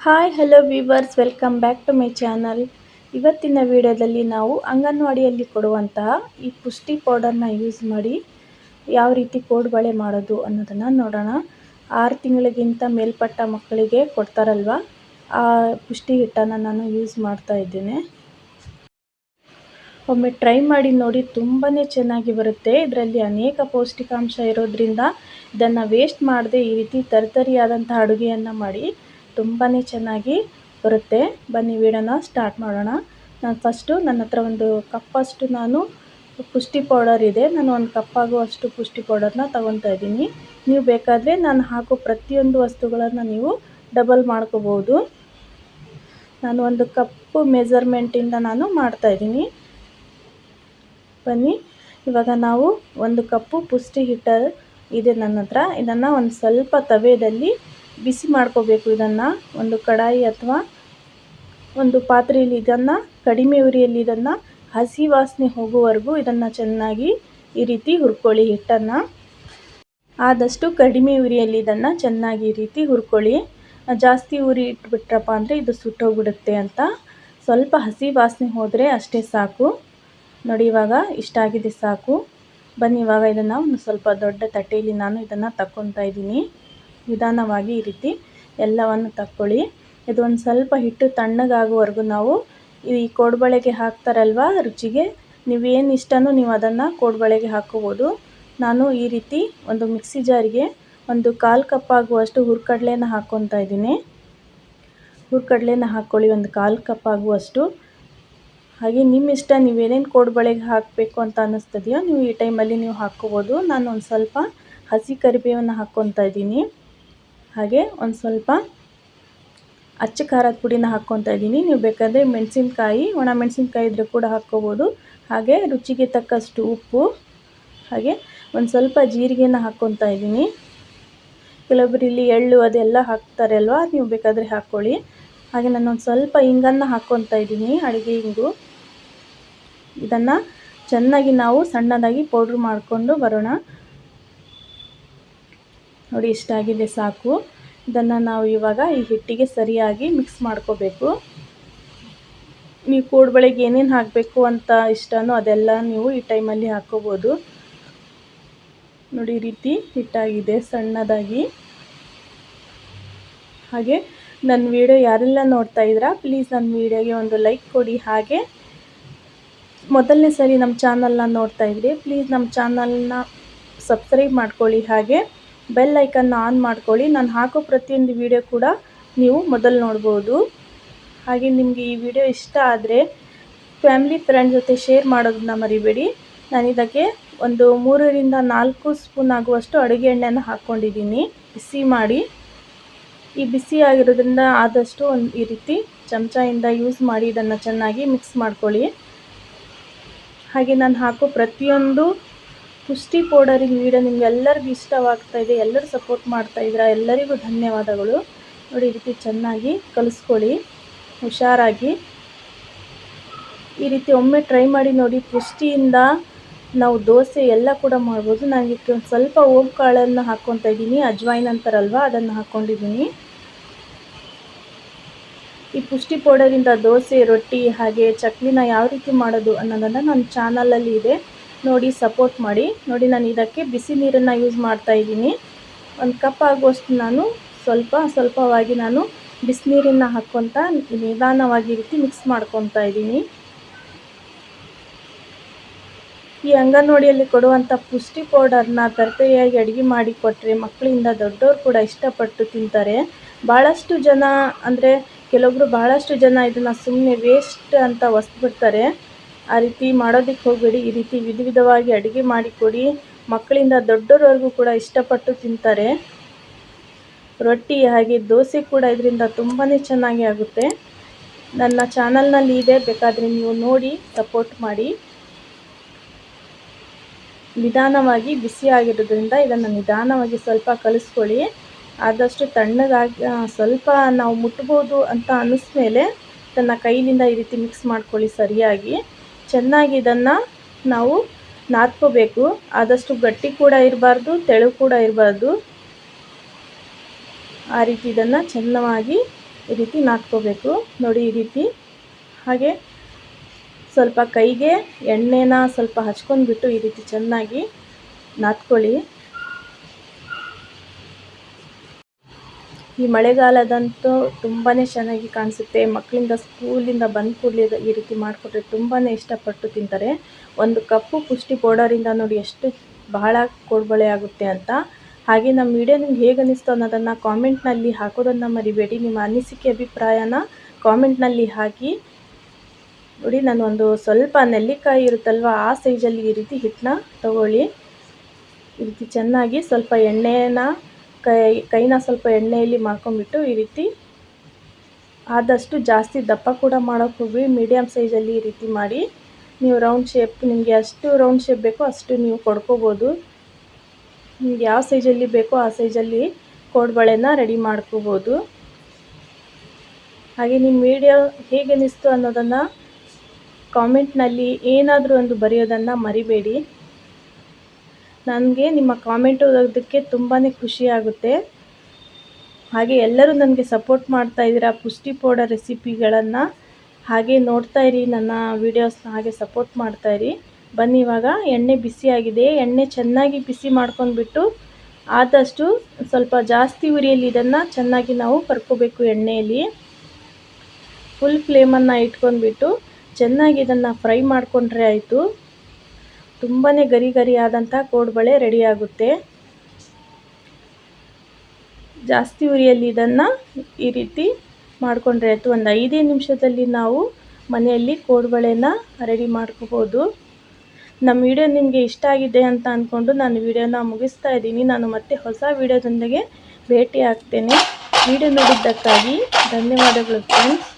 Hi hello viewers welcome back to my channel ಇವತ್ತಿನ ವಿಡಿಯೋದಲ್ಲಿ ನಾವು ಅಂಗನವಾಡಿಯಲ್ಲಿ ಕೊಡುವಂತಹ ಈ ಪುಷ್ಟಿ ಪೌಡರ್ನ ಯೂಸ್ ಮಾಡಿ ಯಾವ ರೀತಿ ಕೋಡುಬಳೆ ಮಾಡೋದು ಅನ್ನೋದನ್ನು ನೋಡೋಣ. ಆರು ತಿಂಗಳಿಗಿಂತ ಮೇಲ್ಪಟ್ಟ ಮಕ್ಕಳಿಗೆ ಕೊಡ್ತಾರಲ್ವ? ಆ ಪುಷ್ಟಿ ಹಿಟ್ಟನ್ನು ನಾನು ಯೂಸ್ ಮಾಡ್ತಾ ಇದ್ದೇನೆ. ಒಮ್ಮೆ ಟ್ರೈ ಮಾಡಿ ನೋಡಿ ತುಂಬಾ ಚೆನ್ನಾಗಿ ಬರುತ್ತೆ. ಇದರಲ್ಲಿ ಅನೇಕ ಪೌಷ್ಟಿಕಾಂಶ ಇರೋದ್ರಿಂದ ಇದನ್ನು ವೇಸ್ಟ್ ಮಾಡದೆ ಈ ರೀತಿ ತರತರಿಯಾದಂಥ ಅಡುಗೆಯನ್ನು ಮಾಡಿ ತುಂಬಾ ಚೆನ್ನಾಗಿ ಬರುತ್ತೆ. ಬನ್ನಿ, ವಿಡಿಯೋನ ಸ್ಟಾರ್ಟ್ ಮಾಡೋಣ. ನಾನು ಫಸ್ಟು ನನ್ನ ಹತ್ರ ಒಂದು ಕಪ್ಪಷ್ಟು ನಾನು ಪುಷ್ಟಿ ಪೌಡರ್ ಇದೆ. ನಾನು ಒಂದು ಕಪ್ಪಾಗುವಷ್ಟು ಪುಷ್ಟಿ ಪೌಡರ್ನ ತೊಗೊತಾ ಇದ್ದೀನಿ. ನೀವು ಬೇಕಾದರೆ ನಾನು ಹಾಕೋ ಪ್ರತಿಯೊಂದು ವಸ್ತುಗಳನ್ನು ನೀವು ಡಬಲ್ ಮಾಡ್ಕೋಬೋದು. ನಾನು ಒಂದು ಕಪ್ಪು ಮೆಜರ್ಮೆಂಟಿಂದ ನಾನು ಮಾಡ್ತಾಯಿದ್ದೀನಿ ಬನ್ನಿ, ಇವಾಗ ನಾವು ಒಂದು ಕಪ್ಪು ಪುಷ್ಟಿ ಹಿಟ್ಟ ಇದೆ ನನ್ನ ಹತ್ರ. ಇದನ್ನು ಒಂದು ಸ್ವಲ್ಪ ತವೆಯಲ್ಲಿ ಬಿಸಿ ಮಾಡ್ಕೋಬೇಕು ಇದನ್ನು. ಒಂದು ಕಡಾಯಿ ಅಥವಾ ಒಂದು ಪಾತ್ರೆಯಲ್ಲಿ ಇದನ್ನು, ಕಡಿಮೆ ಉರಿಯಲ್ಲಿ ಇದನ್ನು, ಹಸಿ ವಾಸನೆ ಹೋಗುವವರೆಗೂ ಇದನ್ನು ಚೆನ್ನಾಗಿ ಈ ರೀತಿ ಹುರ್ಕೊಳ್ಳಿ ಹಿಟ್ಟನ್ನು. ಆದಷ್ಟು ಕಡಿಮೆ ಉರಿಯಲ್ಲಿ ಇದನ್ನು ಚೆನ್ನಾಗಿ ಈ ರೀತಿ ಹುರ್ಕೊಳ್ಳಿ. ಜಾಸ್ತಿ ಉರಿ ಇಟ್ಬಿಟ್ರಪ್ಪ ಅಂದರೆ ಇದು ಸುಟ್ಟೋಗ್ಬಿಡುತ್ತೆ ಅಂತ. ಸ್ವಲ್ಪ ಹಸಿ ವಾಸನೆ ಹೋದರೆ ಅಷ್ಟೇ ಸಾಕು. ನೋಡಿ ಇವಾಗ ಇಷ್ಟಾಗಿದೆ ಸಾಕು. ಬನ್ನಿ, ಇವಾಗ ಇದನ್ನು ಒಂದು ಸ್ವಲ್ಪ ದೊಡ್ಡ ತಟ್ಟೆಯಲ್ಲಿ ನಾನು ಇದನ್ನು ತಕ್ಕೊತಾ ಇದ್ದೀನಿ. ನಿಧಾನವಾಗಿ ಈ ರೀತಿ ಎಲ್ಲವನ್ನು ತಕ್ಕೊಳ್ಳಿ. ಇದು ಒಂದು ಸ್ವಲ್ಪ ಹಿಟ್ಟು ತಣ್ಣಗಾಗುವವರೆಗೂ ನಾವು ಈ ಕೋಡ್ಬಳೆಗೆ ಹಾಕ್ತಾರಲ್ವ ರುಚಿಗೆ, ನೀವೇನು ಇಷ್ಟನೋ ನೀವು ಅದನ್ನು ಕೋಡ್ಬಳೆಗೆ ಹಾಕ್ಕೋಬೋದು ನಾನು ಈ ರೀತಿ ಒಂದು ಮಿಕ್ಸಿ ಜಾರಿಗೆ ಒಂದು ಕಾಲು ಕಪ್ ಆಗುವಷ್ಟು ಹುರ್ಕಡ್ಲೆನ ಹಾಕ್ಕೊತಾ ಇದ್ದೀನಿ. ಹುರ್ಕಡ್ಲೆನ ಹಾಕ್ಕೊಳ್ಳಿ, ಒಂದು ಕಾಲು ಕಪ್ ಆಗುವಷ್ಟು. ಹಾಗೆ ನಿಮ್ಮ ಇಷ್ಟ, ನೀವೇನೇನು ಕೋಡ್ಬಳೆಗೆ ಹಾಕಬೇಕು ಅಂತ ಅನ್ನಿಸ್ತದೆಯೋ ನೀವು ಈ ಟೈಮಲ್ಲಿ ನೀವು ಹಾಕ್ಕೋಬೋದು. ನಾನು ಒಂದು ಸ್ವಲ್ಪ ಹಸಿ ಕರಿಬೇವನ್ನು ಹಾಕ್ಕೊತಾ ಇದ್ದೀನಿ. ಹಾಗೆ ಒಂದು ಸ್ವಲ್ಪ ಅಚ್ಚ ಖಾರದ ಪುಡಿನ ಹಾಕ್ಕೊತಾ ಇದ್ದೀನಿ. ನೀವು ಬೇಕಾದರೆ ಮೆಣಸಿನ್ಕಾಯಿ, ಒಣ ಮೆಣಸಿನ್ಕಾಯಿ ಇದ್ದರೆ ಕೂಡ ಹಾಕ್ಕೋಬೋದು. ಹಾಗೆ ರುಚಿಗೆ ತಕ್ಕಷ್ಟು ಉಪ್ಪು, ಹಾಗೆ ಒಂದು ಸ್ವಲ್ಪ ಜೀರಿಗೆನ ಹಾಕ್ಕೊತಾ ಇದ್ದೀನಿ. ಕೆಲವೊಬ್ಬರು ಇಲ್ಲಿ ಎಳ್ಳು ಅದೆಲ್ಲ ಹಾಕ್ತಾರೆ ಅಲ್ವಾ? ನೀವು ಬೇಕಾದರೆ ಹಾಕ್ಕೊಳ್ಳಿ. ಹಾಗೆ ನಾನು ಒಂದು ಸ್ವಲ್ಪ ಹಿಂಗನ್ನು ಹಾಕ್ಕೊತಾ ಇದ್ದೀನಿ, ಅಡುಗೆ ಹಿಂಗು ಇದನ್ನು ಚೆನ್ನಾಗಿ ನಾವು ಸಣ್ಣದಾಗಿ ಪೌಡ್ರ್ ಮಾಡಿಕೊಂಡು ಬರೋಣ. ನೋಡಿ ಇಷ್ಟಾಗಿದೆ ಸಾಕು. ಇದನ್ನು ನಾವು ಇವಾಗ ಈ ಹಿಟ್ಟಿಗೆ ಸರಿಯಾಗಿ ಮಿಕ್ಸ್ ಮಾಡ್ಕೋಬೇಕು. ನೀವು ಕೋಡ್ಬಳೆಗೆ ಏನೇನು ಹಾಕಬೇಕು ಅಂತ ಇಷ್ಟನೋ ಅದೆಲ್ಲ ನೀವು ಈ ಟೈಮಲ್ಲಿ ಹಾಕ್ಕೋಬೋದು ನೋಡಿ, ಈ ರೀತಿ ಹಿಟ್ಟಾಗಿದೆ, ಸಣ್ಣದಾಗಿ. ಹಾಗೆ ನನ್ನ ವಿಡಿಯೋ ಯಾರೆಲ್ಲ ನೋಡ್ತಾ ಇದ್ದೀರಾ ಪ್ಲೀಸ್ ನನ್ನ ವಿಡಿಯೋಗೆ ಒಂದು ಲೈಕ್ ಕೊಡಿ. ಹಾಗೆ ಮೊದಲನೇ ಸರಿ ನಮ್ಮ ಚಾನಲ್ನ ನೋಡ್ತಾ ಇದ್ರಿ ಪ್ಲೀಸ್ ನಮ್ಮ ಚಾನಲ್ನ ಸಬ್ಸ್ಕ್ರೈಬ್ ಮಾಡ್ಕೊಳ್ಳಿ. ಹಾಗೆ ಬೆಲ್ ಐಕನ್ನ ಆನ್ ಮಾಡ್ಕೊಳ್ಳಿ. ನಾನು ಹಾಕೋ ಪ್ರತಿಯೊಂದು ವಿಡಿಯೋ ಕೂಡ ನೀವು ಮೊದಲು ನೋಡ್ಬೋದು. ಹಾಗೆ ನಿಮಗೆ ಈ ವಿಡಿಯೋ ಇಷ್ಟ ಆದರೆ ಫ್ಯಾಮಿಲಿ, ಫ್ರೆಂಡ್ ಜೊತೆ ಶೇರ್ ಮಾಡೋದನ್ನ ಮರಿಬೇಡಿ. ನಾನು ಇದಕ್ಕೆ ಒಂದು ಮೂರರಿಂದ ನಾಲ್ಕು ಸ್ಪೂನ್ ಆಗುವಷ್ಟು ಅಡುಗೆ ಎಣ್ಣೆನ ಹಾಕ್ಕೊಂಡಿದ್ದೀನಿ. ಬಿಸಿ ಮಾಡಿ. ಈ ಬಿಸಿ ಆಗಿರೋದ್ರಿಂದ ಆದಷ್ಟು ಒಂದು ಈ ರೀತಿ ಚಮಚದಿಂದ ಯೂಸ್ ಮಾಡಿ, ಇದನ್ನು ಚೆನ್ನಾಗಿ ಮಿಕ್ಸ್ ಮಾಡ್ಕೊಳ್ಳಿ. ಹಾಗೆ ನಾನು ಹಾಕೋ ಪ್ರತಿಯೊಂದು ಪುಷ್ಟಿ ಪೌಡರ್ ವೀಡಿಯೋ ನಿಮ್ಗೆ ಎಲ್ಲರಿಗೂ ಇಷ್ಟವಾಗ್ತಾ ಇದೆ, ಎಲ್ಲರೂ ಸಪೋರ್ಟ್ ಮಾಡ್ತಾ ಇದ್ದೀರಾ, ಎಲ್ಲರಿಗೂ ಧನ್ಯವಾದಗಳು. ನೋಡಿ, ಈ ರೀತಿ ಚೆನ್ನಾಗಿ ಕಲಿಸ್ಕೊಳ್ಳಿ, ಹುಷಾರಾಗಿ. ಈ ರೀತಿ ಒಮ್ಮೆ ಟ್ರೈ ಮಾಡಿ ನೋಡಿ ಪುಷ್ಟಿಯಿಂದ ನಾವು ದೋಸೆ ಎಲ್ಲ ಕೂಡ ಮಾಡ್ಬೋದು. ನಾನು ಇದಕ್ಕೆ ಒಂದು ಸ್ವಲ್ಪ ಓಮ್ ಕಾಳನ್ನು ಹಾಕ್ಕೊತಾ ಇದ್ದೀನಿ, ಅಜ್ವಾಯಿನ್ ಅಂತಾರಲ್ವ, ಅದನ್ನು ಹಾಕ್ಕೊಂಡಿದ್ದೀನಿ. ಈ ಪುಷ್ಟಿ ಪೌಡರಿಂದ ದೋಸೆ, ರೊಟ್ಟಿ, ಹಾಗೆ ಚಕ್ಲಿನ ಯಾವ ರೀತಿ ಮಾಡೋದು ಅನ್ನೋದನ್ನು ನನ್ನ ಚಾನಲಲ್ಲಿ ಇದೆ. ನೋಡಿ ಸಪೋರ್ಟ್ ಮಾಡಿ. ನೋಡಿ ನಾನು ಇದಕ್ಕೆ ಬಿಸಿ ನೀರನ್ನು ಯೂಸ್ ಮಾಡ್ತಾ ಇದ್ದೀನಿ. ಒಂದು ಕಪ್ ಆಗುವಷ್ಟು ನಾನು ಸ್ವಲ್ಪ ಸ್ವಲ್ಪವಾಗಿ ನಾನು ಬಿಸಿನೀರನ್ನು ಹಾಕ್ಕೊತ ನಿಧಾನವಾಗಿ ರೀತಿ ಮಿಕ್ಸ್ ಮಾಡ್ಕೊತಾ ಇದ್ದೀನಿ. ಈ ಅಂಗನವಾಡಿಯಲ್ಲಿ ಕೊಡುವಂಥ ಪುಷ್ಟಿ ಪೌಡರ್ನ ತರಕಾರಿಯಾಗಿ ಅಡುಗೆ ಮಾಡಿ ಕೊಟ್ಟರೆ ಮಕ್ಕಳಿಂದ ದೊಡ್ಡವರು ಕೂಡ ಇಷ್ಟಪಟ್ಟು ತಿಂತಾರೆ. ಭಾಳಷ್ಟು ಜನ ಅಂದರೆ ಕೆಲವೊಬ್ಬರು ಭಾಳಷ್ಟು ಜನ ಇದನ್ನು ಸುಮ್ಮನೆ ವೇಸ್ಟ್ ಅಂತ ಒಸ್ಬಿಡ್ತಾರೆ. ಆ ರೀತಿ ಮಾಡೋದಕ್ಕೆ ಹೋಗಬೇಡಿ. ಈ ರೀತಿ ವಿಧ ವಿಧವಾಗಿ ಅಡುಗೆ ಮಾಡಿಕೊಡಿ ಮಕ್ಕಳಿಂದ ದೊಡ್ಡೋರವರೆಗೂ ಕೂಡ ಇಷ್ಟಪಟ್ಟು ತಿಂತಾರೆ. ರೊಟ್ಟಿ ಹಾಗೆ ದೋಸೆ ಕೂಡ ಇದರಿಂದ ತುಂಬಾ ಚೆನ್ನಾಗಿ ಆಗುತ್ತೆ. ನನ್ನ ಚಾನಲ್ನಲ್ಲಿ ಇದೆ. ಬೇಕಾದರೆ ನೀವು ನೋಡಿ, ಸಪೋರ್ಟ್ ಮಾಡಿ. ನಿಧಾನವಾಗಿ ಬಿಸಿಯಾಗಿರೋದ್ರಿಂದ ಇದನ್ನು ನಿಧಾನವಾಗಿ ಸ್ವಲ್ಪ ಕಲಿಸ್ಕೊಳ್ಳಿ. ಆದಷ್ಟು ತಣ್ಣಗಾಗಿ ಸ್ವಲ್ಪ ನಾವು ಮುಟ್ಬೋದು ಅಂತ ಅನ್ನಿಸ್ಮೇಲೆ ತನ್ನ ಕೈಯಿಂದ ಈ ರೀತಿ ಮಿಕ್ಸ್ ಮಾಡ್ಕೊಳ್ಳಿ ಸರಿಯಾಗಿ. ಚೆನ್ನಾಗಿ ಇದನ್ನು ನಾವು ನಾದ್ಕೋಬೇಕು. ಆದಷ್ಟು ಗಟ್ಟಿ ಕೂಡ ಇರಬಾರ್ದು, ತೆಳು ಕೂಡ ಇರಬಾರ್ದು. ಆ ರೀತಿ ಇದನ್ನು ಚೆನ್ನಾಗಿ ಈ ರೀತಿ ನಾದ್ಕೋಬೇಕು. ನೋಡಿ ಈ ರೀತಿ. ಹಾಗೆ ಸ್ವಲ್ಪ ಕೈಗೆ ಎಣ್ಣೆನ ಸ್ವಲ್ಪ ಹಚ್ಕೊಂಡ್ಬಿಟ್ಟು ಈ ರೀತಿ ಚೆನ್ನಾಗಿ ನಾದ್ಕೊಳ್ಳಿ. ಈ ಮಳೆಗಾಲದಂತೂ ತುಂಬಾ ಚೆನ್ನಾಗಿ ಕಾಣಿಸುತ್ತೆ. ಮಕ್ಕಳಿಂದ ಸ್ಕೂಲಿಂದ ಬಂದ ಕೂಡಲೇ ಈ ರೀತಿ ಮಾಡಿಕೊಟ್ರೆ ತುಂಬಾ ಇಷ್ಟಪಟ್ಟು ತಿಂತಾರೆ. ಒಂದು ಕಪ್ಪು ಪುಷ್ಟಿ ಪೌಡರಿಂದ ನೋಡಿ ಎಷ್ಟು ಬಹಳ ಕೊಡ್ಬಳೆ ಆಗುತ್ತೆ ಅಂತ. ಹಾಗೆ ನಮ್ಮ ವಿಡಿಯೋ ನಿಮ್ಗೆ ಹೇಗೆ ಅನ್ನಿಸ್ತು ಅನ್ನೋದನ್ನು ಕಾಮೆಂಟ್ನಲ್ಲಿ ಹಾಕೋದನ್ನು ಮರಿಬೇಡಿ. ನಿಮ್ಮ ಅನಿಸಿಕೆ, ಅಭಿಪ್ರಾಯನ ಕಾಮೆಂಟ್ನಲ್ಲಿ ಹಾಕಿ. ನೋಡಿ, ನಾನು ಒಂದು ಸ್ವಲ್ಪ ನೆಲ್ಲಿಕಾಯಿ ಇರುತ್ತಲ್ವ, ಆ ಸೈಜಲ್ಲಿ ಈ ರೀತಿ ಹಿಟ್ಟನ್ನ ತಗೊಳ್ಳಿ. ಈ ರೀತಿ ಚೆನ್ನಾಗಿ ಸ್ವಲ್ಪ ಎಣ್ಣೆನ ಕೈ, ಕೈನ ಸ್ವಲ್ಪ ಎಣ್ಣೆಯಲ್ಲಿ ಮಾಡ್ಕೊಂಡ್ಬಿಟ್ಟು ಈ ರೀತಿ ಆದಷ್ಟು ಜಾಸ್ತಿ ದಪ್ಪ ಕೂಡ ಮಾಡೋಕ್ಕೆ ಹೋಗಿ ಮೀಡಿಯಮ್ ಸೈಜಲ್ಲಿ ಈ ರೀತಿ ಮಾಡಿ. ನೀವು ರೌಂಡ್ ಶೇಪ್, ನಿಮಗೆ ಅಷ್ಟು ರೌಂಡ್ ಶೇಪ್ ಬೇಕೋ ಅಷ್ಟು ನೀವು ಕೊಡ್ಕೋಬೋದು. ನಿಮ್ಗೆ ಯಾವ ಸೈಜಲ್ಲಿ ಬೇಕೋ ಆ ಸೈಜಲ್ಲಿ ಕೋಡ್ಬಳೆನ ರೆಡಿ ಮಾಡ್ಕೋಬೋದು. ಹಾಗೆ ನಿಮ್ಮ ವಿಡಿಯೋ ಹೇಗೆ ಅನ್ನಿಸ್ತು ಅನ್ನೋದನ್ನು ಕಾಮೆಂಟ್ನಲ್ಲಿ ಏನಾದರೂ ಒಂದು ಬರೆಯೋದನ್ನು ಮರಿಬೇಡಿ. ನನಗೆ ನಿಮ್ಮ ಕಾಮೆಂಟ್ ಓದೋದಕ್ಕೆ ತುಂಬಾ ಖುಷಿಯಾಗುತ್ತೆ ಹಾಗೆ ಎಲ್ಲರೂ ನನಗೆ ಸಪೋರ್ಟ್ ಮಾಡ್ತಾ ಇದ್ದೀರಾ, ಪುಷ್ಟಿ ಪೌಡರ್ ರೆಸಿಪಿಗಳನ್ನು ಹಾಗೆ ನೋಡ್ತಾ ಇರಿ, ನನ್ನ ವೀಡಿಯೋಸ್ನ ಹಾಗೆ ಸಪೋರ್ಟ್ ಮಾಡ್ತಾ ಇರಿ. ಬನ್ನಿ ಇವಾಗ, ಎಣ್ಣೆ ಬಿಸಿಯಾಗಿದೆ ಎಣ್ಣೆ ಚೆನ್ನಾಗಿ ಬಿಸಿ ಮಾಡ್ಕೊಂಡ್ಬಿಟ್ಟು ಆದಷ್ಟು ಸ್ವಲ್ಪ ಜಾಸ್ತಿ ಉರಿಯಲ್ಲಿ ಇದನ್ನು ಚೆನ್ನಾಗಿ ನಾವು ಕರ್ಕೋಬೇಕು ಎಣ್ಣೆಯಲ್ಲಿ. ಫುಲ್ ಫ್ಲೇಮನ್ನು ಇಟ್ಕೊಂಡ್ಬಿಟ್ಟು ಚೆನ್ನಾಗಿ ಇದನ್ನು ಫ್ರೈ ಮಾಡಿಕೊಂಡ್ರೆ ಆಯಿತು. ತುಂಬಾ ಗರಿ ಗರಿಯಾದಂಥ ಕೋಡ್ ಬಳೆ ರೆಡಿ ಆಗುತ್ತೆ. ಜಾಸ್ತಿ ಉರಿಯಲ್ಲಿ ಇದನ್ನು ಈ ರೀತಿ ಮಾಡಿಕೊಂಡ್ರೆ ಆಯಿತು. ಒಂದು ಐದೇ ನಿಮಿಷದಲ್ಲಿ ನಾವು ಮನೆಯಲ್ಲಿ ಕೋಡ್ಬಳೆನ ರೆಡಿ ಮಾಡ್ಕೋಬೋದು. ನಮ್ಮ ವಿಡಿಯೋ ನಿಮಗೆ ಇಷ್ಟ ಆಗಿದೆ ಅಂತ ಅಂದ್ಕೊಂಡು ನಾನು ವಿಡಿಯೋನ ಮುಗಿಸ್ತಾ ಇದ್ದೀನಿ. ನಾನು ಮತ್ತೆ ಹೊಸ ವಿಡಿಯೋದೊಂದಿಗೆ ಭೇಟಿ ಆಗ್ತೇನೆ. ವಿಡಿಯೋ ನೋಡಿದ್ದಕ್ಕಾಗಿ ಧನ್ಯವಾದಗಳು ಫ್ರೆಂಡ್ಸ್